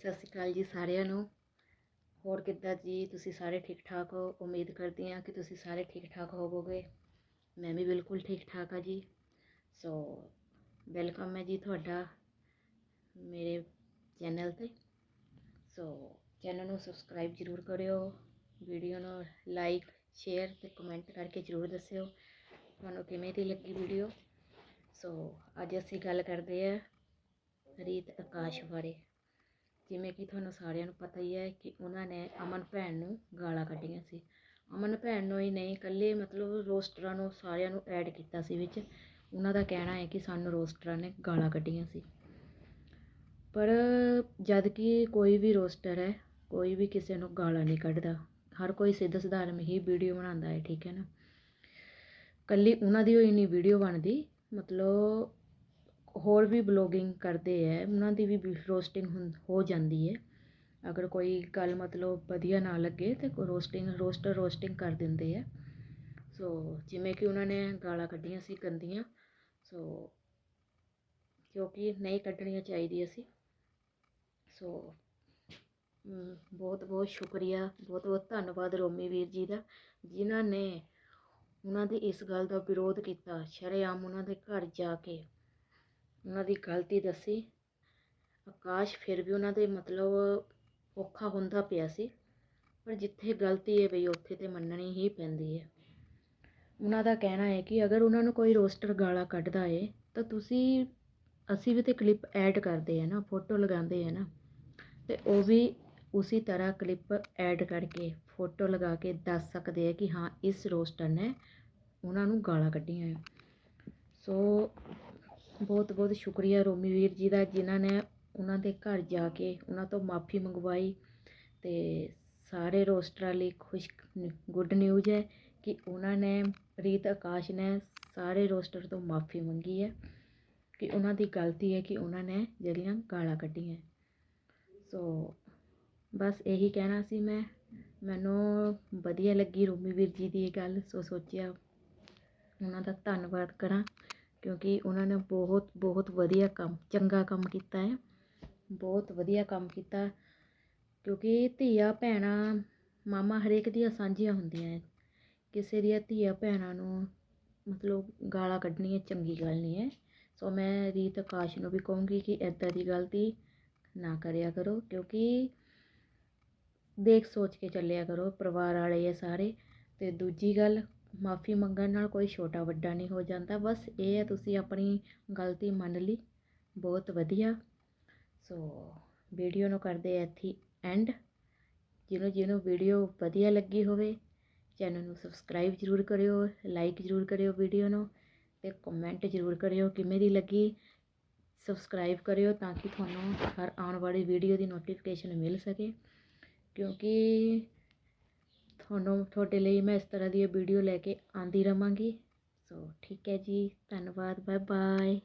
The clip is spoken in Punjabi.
ਸਤਿ ਸ਼੍ਰੀ ਅਕਾਲ ਜੀ ਸਾਰਿਆਂ ਨੂੰ। ਹੋਰ ਕਿੱਦਾਂ ਜੀ? ਤੁਸੀਂ ਸਾਰੇ ਠੀਕ ਠਾਕ ਹੋ? ਉਮੀਦ ਕਰਦੀ ਹਾਂ ਕਿ ਤੁਸੀਂ ਸਾਰੇ ਠੀਕ ਠਾਕ ਹੋਵੋਗੇ। ਮੈਂ ਵੀ ਬਿਲਕੁਲ ਠੀਕ ਠਾਕ ਹਾਂ ਜੀ। ਸੋ ਵੈਲਕਮ ਹੈ ਜੀ ਤੁਹਾਡਾ ਮੇਰੇ ਚੈਨਲ ਤੇ। ਸੋ ਚੈਨਲ ਨੂੰ ਸਬਸਕ੍ਰਾਈਬ ਜ਼ਰੂਰ ਕਰਿਓ। ਵੀਡੀਓ ਨੂੰ ਲਾਈਕ ਸ਼ੇਅਰ ਤੇ ਕਮੈਂਟ ਕਰਕੇ ਜ਼ਰੂਰ ਦੱਸਿਓ ਤੁਹਾਨੂੰ ਕਿਵੇਂ ਦੀ ਲੱਗੀ ਵੀਡੀਓ। ਸੋ ਅੱਜ ਅਸੀਂ ਗੱਲ ਕਰਦੇ ਹਾਂ ਰੀਤ ਆਕਾਸ਼ ਬਾਰੇ। ਜਿਵੇਂ ਕਿ ਤੁਹਾਨੂੰ ਸਾਰਿਆਂ ਨੂੰ ਪਤਾ ਹੀ ਹੈ ਕਿ ਉਹਨਾਂ ਨੇ ਅਮਨ ਭੈਣ ਨੂੰ ਗਾਲਾਂ ਕੱਢੀਆਂ ਸੀ। ਅਮਨ ਭੈਣ ਨੂੰ ਹੀ ਨਹੀਂ, ਇਕੱਲੇ ਮਤਲਬ ਰੋਸਟਰਾਂ ਨੂੰ ਸਾਰਿਆਂ ਨੂੰ ਐਡ ਕੀਤਾ ਸੀ ਵਿੱਚ। ਉਹਨਾਂ ਦਾ ਕਹਿਣਾ ਹੈ ਕਿ ਸਾਨੂੰ ਰੋਸਟਰਾਂ ਨੇ ਗਾਲਾਂ ਕੱਢੀਆਂ ਸੀ। ਪਰ ਜਦ ਕਿ ਕੋਈ ਵੀ ਰੋਸਟਰ ਹੈ, ਕੋਈ ਵੀ ਕਿਸੇ ਨੂੰ ਗਾਲਾਂ ਨਹੀਂ ਕੱਢਦਾ। ਹਰ ਕੋਈ ਸਿੱਧ ਸਧਾਰਨ ਹੀ ਵੀਡੀਓ ਬਣਾਉਂਦਾ ਹੈ, ਠੀਕ ਹੈ ਨਾ? ਕੱਲੀ ਉਹਨਾਂ ਦੀ ਹੋਈ ਨਹੀਂ, ਵੀਡੀਓ ਬਣਦੀ। ਮਤਲਬ ਹੋਰ ਵੀ ਬਲੋਗਿੰਗ ਕਰਦੇ ਹੈ ਉਹਨਾਂ ਦੀ ਵੀ ਰੋਸਟਿੰਗ ਹੁੰ, ਹੋ ਜਾਂਦੀ ਹੈ ਅਗਰ ਕੋਈ ਗੱਲ ਮਤਲਬ ਵਧੀਆ ਨਾ ਲੱਗੇ ਤੇ ਰੋਸਟਿੰਗ ਰੋਸਟਰ ਰੋਸਟਿੰਗ ਕਰ ਦਿੰਦੇ ਹੈ ਸੋ ਜਿਵੇਂ ਕਿ ਉਹਨਾਂ ਨੇ ਗਾਲਾਂ ਕੱਢੀਆਂ ਸੀ ਗੰਦੀਆਂ, ਸੋ ਕਿਉਂਕਿ ਨਹੀਂ ਕੱਢਣੀਆਂ ਚਾਹੀਦੀਆਂ ਸੀ। ਸੋ ਬਹੁਤ ਬਹੁਤ ਸ਼ੁਕਰੀਆ, ਬਹੁਤ ਬਹੁਤ ਧੰਨਵਾਦ ਰੋਮੀ ਵੀਰ ਜੀ ਦਾ, ਜਿਨ੍ਹਾਂ ਨੇ ਉਹਨਾਂ ਦੀ ਇਸ ਗੱਲ ਦਾ ਵਿਰੋਧ ਕੀਤਾ, ਸ਼ਰੇਆਮ ਉਹਨਾਂ ਦੇ ਘਰ ਜਾ ਕੇ। ਉਹਨਾਂ ਦੀ ਗਲਤੀ ਦੱਸੀ। ਆਕਾਸ਼ ਫਿਰ ਵੀ ਉਹਨਾਂ ਦੇ ਮਤਲਬ ਔਖਾ ਹੁੰਦਾ ਪਿਆ ਸੀ, ਪਰ ਜਿੱਥੇ ਗਲਤੀ ਹੈ ਬਈ ਉੱਥੇ ਤੇ ਮੰਨਣੀ ਹੀ ਪੈਂਦੀ ਹੈ। ਉਹਨਾਂ ਦਾ ਕਹਿਣਾ ਹੈ ਕਿ ਅਗਰ ਉਹਨਾਂ ਨੂੰ ਕੋਈ ਰੋਸਟਰ ਗਾਲਾਂ ਕੱਢਦਾ ਏ, ਤਾਂ ਤੁਸੀਂ, ਅਸੀਂ ਵੀ ਤੇ ਕਲਿੱਪ ਐਡ ਕਰਦੇ ਆ ਨਾ, ਫੋਟੋ ਲਗਾਉਂਦੇ ਆ ਨਾ, ਤੇ ਉਹ ਵੀ ਉਸੇ ਤਰ੍ਹਾਂ ਕਲਿੱਪ ਐਡ ਕਰਕੇ, ਫੋਟੋ ਲਗਾ ਕੇ ਦੱਸ ਸਕਦੇ ਆ ਕਿ ਹਾਂ, ਇਸ ਰੋਸਟਰ ਨੇ ਉਹਨਾਂ ਨੂੰ ਗਾਲਾਂ ਕੱਢੀਆਂ ਹੈ ਸੋ ਬਹੁਤ ਬਹੁਤ ਸ਼ੁਕਰੀਆ ਰੋਮੀ ਵੀਰ ਜੀ ਦਾ, ਜਿਨ੍ਹਾਂ ਨੇ ਉਹਨਾਂ ਦੇ ਘਰ ਜਾ ਕੇ ਉਹਨਾਂ ਤੋਂ ਮਾਫੀ ਮੰਗਵਾਈ ਤੇ ਸਾਰੇ ਰੋਸਟਰਾਂ ਲਈ ਖੁਸ਼ ਗੁੱਡ ਨਿਊਜ਼ ਹੈ ਕਿ ਉਹਨਾਂ ਨੇ ਰੀਤ ਆਕਾਸ਼ ਨੇ ਸਾਰੇ ਰੋਸਟਰ ਤੋਂ ਮਾਫੀ ਮੰਗੀ ਹੈ ਕਿ ਉਹਨਾਂ ਦੀ ਗਲਤੀ ਹੈ ਕਿ ਉਹਨਾਂ ਨੇ ਜਿਹੜੀਆਂ ਗਾਲਾਂ ਕੱਢੀਆਂ। ਸੋ ਬਸ ਇਹੀ ਕਹਿਣਾ ਸੀ ਮੈਂ। ਮੈਨੂੰ ਵਧੀਆ ਲੱਗੀ ਰੋਮੀ ਵੀਰ ਜੀ ਦੀ ਇਹ ਗੱਲ, ਸੋ ਸੋਚਿਆ ਉਹਨਾਂ ਦਾ ਧੰਨਵਾਦ ਕਰਾਂ। ਕਿਉਂਕਿ ਉਹਨਾਂ ਨੇ ਬਹੁਤ ਬਹੁਤ ਵਧੀਆ ਕੰਮ, ਚੰਗਾ ਕੰਮ ਕੀਤਾ ਹੈ। ਬਹੁਤ ਵਧੀਆ ਕੰਮ ਕੀਤਾ। ਕਿਉਂਕਿ ਧੀਆਂ ਭੈਣਾਂ, ਮਾਮਾ ਹਰੇਕ ਦੀਆਂ ਸਾਂਝੀਆਂ ਹੁੰਦੀਆਂ ਹੈ। ਕਿਸੇ ਦੀਆਂ ਧੀਆਂ ਭੈਣਾਂ ਨੂੰ ਮਤਲਬ ਗਾਲਾਂ ਕੱਢਣੀਆਂ ਚੰਗੀ ਗੱਲ ਨਹੀਂ ਹੈ। ਸੋ ਮੈਂ ਰੀਤ ਆਕਾਸ਼ ਨੂੰ ਵੀ ਕਹੂੰਗੀ ਕਿ ਐਦਾਂ ਦੀ ਗਲਤੀ ਨਾ ਕਰਿਆ ਕਰੋ। ਕਿਉਂਕਿ ਦੇਖ ਸੋਚ ਕੇ ਚੱਲਿਆ ਕਰੋ, ਪਰਿਵਾਰ ਵਾਲੇ ਆ ਸਾਰੇ। ਤੇ ਦੂਜੀ ਗੱਲ ਮਾਫੀ ਮੰਗਣ ਨਾਲ ਕੋਈ ਛੋਟਾ ਵੱਡਾ ਨਹੀਂ ਹੋ ਜਾਂਦਾ। ਬਸ ਇਹ ਹੈ, ਤੁਸੀਂ ਆਪਣੀ ਗਲਤੀ ਮੰਨ ਲਈ। ਬਹੁਤ ਵਧੀਆ। ਸੋ ਵੀਡੀਓ ਨੂੰ ਕਰਦੇ ਇੱਥੇ ਐਂਡ ਜਿਹਨੂੰ ਜਿਹਨੂੰ ਵੀਡੀਓ ਵਧੀਆ ਲੱਗੀ ਹੋਵੇ, ਚੈਨਲ ਨੂੰ ਸਬਸਕ੍ਰਾਈਬ ਜ਼ਰੂਰ ਕਰਿਓ ਲਾਈਕ ਜ਼ਰੂਰ ਕਰਿਓ ਵੀਡੀਓ ਨੂੰ ਤੇ ਕਮੈਂਟ ਜ਼ਰੂਰ ਕਰਿਓ ਕਿਵੇਂ ਦੀ ਲੱਗੀ। ਸਬਸਕ੍ਰਾਈਬ ਕਰਿਓ ਤਾਂ ਕਿ ਤੁਹਾਨੂੰ ਹਰ ਆਉਣ ਵਾਲੀ ਵੀਡੀਓ ਦੀ ਨੋਟੀਫਿਕੇਸ਼ਨ ਮਿਲ ਸਕੇ। ਕਿਉਂਕਿ ਤੁਹਾਨੂੰ ਤੁਹਾਡੇ ਲਈ ਮੈਂ ਇਸ ਤਰ੍ਹਾਂ ਦੀ ਵੀਡੀਓ ਲੈ ਕੇ ਆਂਦੀ ਰਵਾਂਗੀ। ਸੋ ਠੀਕ ਹੈ ਜੀ, ਧੰਨਵਾਦ ਬਾਏ ਬਾਏ